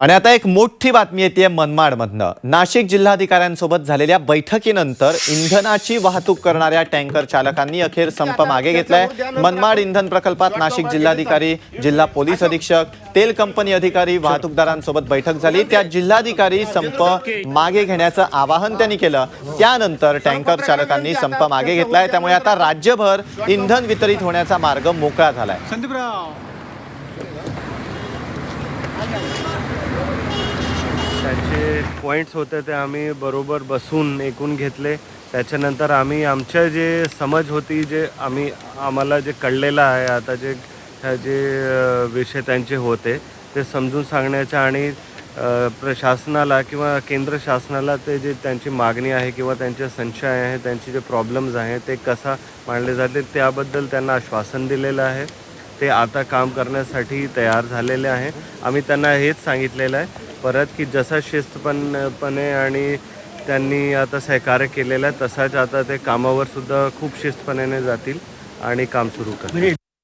आणि आता एक मोठी बातमी येते मनमाडमधनं. नाशिक जिल्हाधिकाऱ्यांसोबत झालेल्या बैठकीनंतर इंधनाची वाहतूक करणाऱ्या टँकर चालकांनी अखेर संप मागे घेतलाय. मनमाड इंधन प्रकल्पात नाशिक जिल्हाधिकारी जिल्हा पोलीस अधीक्षक तेल कंपनी अधिकारी वाहतूकदारांसोबत बैठक झाली. त्यात जिल्हाधिकारी संप मागे घेण्याचं आवाहन त्यांनी केलं. त्यानंतर टँकर चालकांनी संप मागे घेतलाय. त्यामुळे आता राज्यभर इंधन वितरित होण्याचा मार्ग मोकळा झालाय. संदीपराव. त्यांचे पॉईंट्स होते ते आम्ही बरोबर बसून ऐकून घेतले. त्याच्यानंतर आम्ही आमच्या जे समज होती जे आम्ही आम्हाला जे कळलेलं आहे आता जे जे विषय त्यांचे होते ते समजून सांगण्याच्या आणि प्रशासनाला किंवा केंद्र शासनाला ते जे त्यांची मागणी आहे किंवा त्यांचे संशय आहे त्यांचे जे प्रॉब्लेम्स आहे ते कसा मांडले जाते त्याबद्दल त्यांना आश्वासन दिलेलं आहे. ते आता काम करण्यासाठी तयार झालेले आहे. आम्ही त्यांना हेच सांगितलेलं आहे परत की जसा शिस्तपणपणे आणि त्यांनी आता सहकार्य केलेलं आहे तसाच आता ते कामावर सुद्धा खूप शिस्तपणाने जातील आणि काम सुरू करतील. म्हणजे